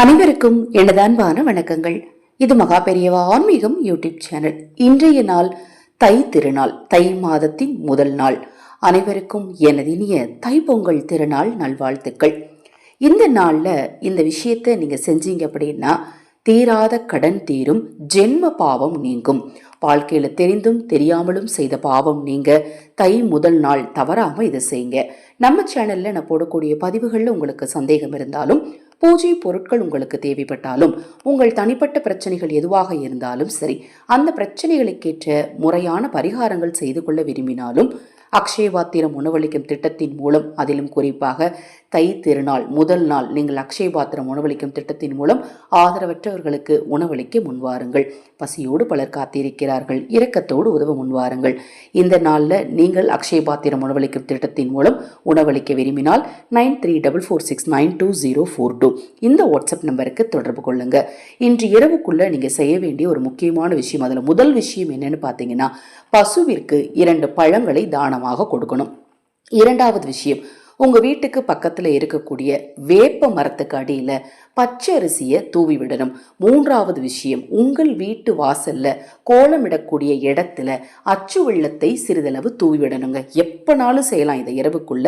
அனைவருக்கும் எனது அன்பான வணக்கங்கள். இது மகா பெரியவா ஆன்மீகம் யூடியூப் சேனல். இன்றைய நாள் தை திருநாள் தை மாதத்தின் முதல் நாள். அனைவருக்கும் எனது இனிய பொங்கல் திருநாள் நல்வாழ்த்துக்கள். இந்த நாளில் இந்த விஷயத்தை நீங்கள் செஞ்சீங்க அப்படின்னா தீராத கடன் தீரும் ஜென்ம பாவம் நீங்கும். வாழ்க்கையில தெரிந்தும் தெரியாமலும் செய்த பாவம் நீங்க தை முதல் நாள் தவறாமல் இதை செய்யுங்க. நம்ம சேனலில் நான் போடக்கூடிய பதிவுகளில் உங்களுக்கு சந்தேகம் இருந்தாலும் பூஜை பொருட்கள் உங்களுக்கு தேவைப்பட்டாலும் உங்கள் தனிப்பட்ட பிரச்சனைகள் எதுவாக இருந்தாலும் சரி அந்த பிரச்சனைகளுக்கேற்ற முறையான பரிகாரங்கள் செய்து கொள்ள விரும்பினாலும் அக்ஷயபாத்திரம் உணவளிக்கும் திட்டத்தின் மூலம் அதிலும் குறிப்பாக தை திருநாள் முதல் நாள் நீங்கள் அக்ஷயபாத்திரம் உணவளிக்கும் திட்டத்தின் மூலம் ஆதரவற்றவர்களுக்கு உணவளிக்க முன்வாருங்கள். பசியோடு பலர் காத்திருக்கிறார்கள். இரக்கத்தோடு உதவ முன்வாருங்கள். இந்த நாளில் நீங்கள் அக்ஷயபாத்திரம் உணவளிக்கும் திட்டத்தின் மூலம் உணவளிக்க விரும்பினால் nine three double four six nine two zero four two இந்த வாட்ஸ்அப் நம்பருக்கு தொடர்பு கொள்ளுங்க. இன்று இரவுக்குள்ள நீங்க செய்ய வேண்டிய ஒரு முக்கியமான விஷயம் அதில் முதல் விஷயம் என்னன்னு பார்த்தீங்கன்னா பசுவிற்கு இரண்டு பழங்களை தானமாக கொடுக்கணும். இரண்டாவது விஷயம் உங்க வீட்டுக்கு பக்கத்துல இருக்கக்கூடிய வேப்ப மரத்துக்கு அடியில பச்சை அரிசியை தூவி விடணும். மூன்றாவது விஷயம் உங்கள் வீட்டு வாசல்ல கோலமிடக்கூடிய இடத்துல அச்சு வெள்ளத்தை சிறிதளவு தூவி விடணுங்க. எப்பனாலும் செய்யலாம் இதை இரவுக்குள்ள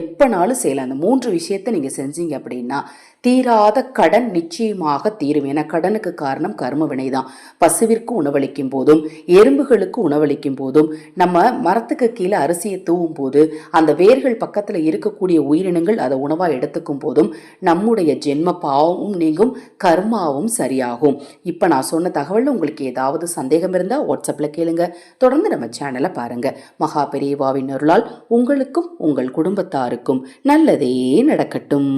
எப்பனாலும் செய்யலாம். அந்த மூன்று விஷயத்தை நீங்க செஞ்சீங்க அப்படின்னா தீராத கடன் நிச்சயமாக தீரும். என கடனுக்கு காரணம் கர்ம வினைதான் பசுவிற்கு உணவளிக்கும் போதும் எறும்புகளுக்கு உணவளிக்கும் போதும் நம்ம மரத்துக்கு கீழே அரிசியை தூவும் போது அந்த வேர்கள் பக்கத்தில் இருக்கக்கூடிய உயிரினங்கள் அதை உணவாக எடுத்துக்கும் போதும் நம்முடைய ஜென்ம பாவமும் நீங்கும் கர்மாவும் சரியாகும். இப்போ நான் சொன்ன தகவல் உங்களுக்கு ஏதாவது சந்தேகம் இருந்தால் வாட்ஸ்அப்பில் கேளுங்க. தொடர்ந்து நம்ம சேனலை பாருங்க. மகா பெரியவாவின் அருளால் உங்களுக்கும் உங்கள் குடும்பத்தாருக்கும் நல்லதே நடக்கட்டும்.